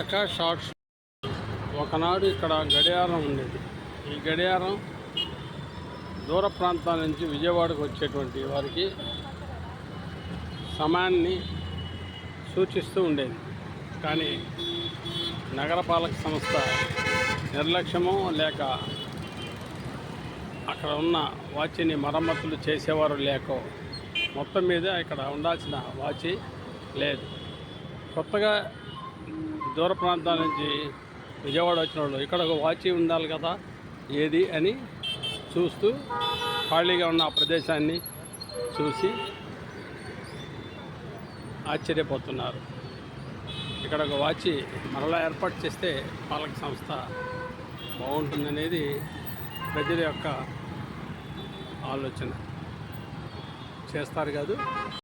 ఎకా shorts. ఒకనాడు ఇక్కడ గడియారం ఉండేది. ఈ గడియారం దూర ప్రాంతాల నుంచి విజయవాడకు వచ్చేటువంటి వారికి సమయాన్ని సూచిస్తూ ఉండేది. కానీ నగరపాలక సంస్థ నిర్లక్ష్యము లేక అక్కడ ఉన్న వాచిని మరమ్మతులు చేసేవారు లేకో మొత్తం మీద ఇక్కడ ఉండాల్సిన వాచి లేదు. కొత్తగా దూర ప్రాంతాల నుంచి విజయవాడ వచ్చిన వాళ్ళు ఇక్కడ ఒక వాచి ఉండాలి కదా ఏది? అని చూస్తూ ఖాళీగా ఉన్న ఆ ప్రదేశాన్ని చూసి ఆశ్చర్యపోతున్నారు. ఇక్కడ ఒక వాచి మరలా ఏర్పాటు చేస్తే పాలక సంస్థ బాగుంటుందనేది ప్రజల యొక్క ఆలోచన చేస్తారు కాదు.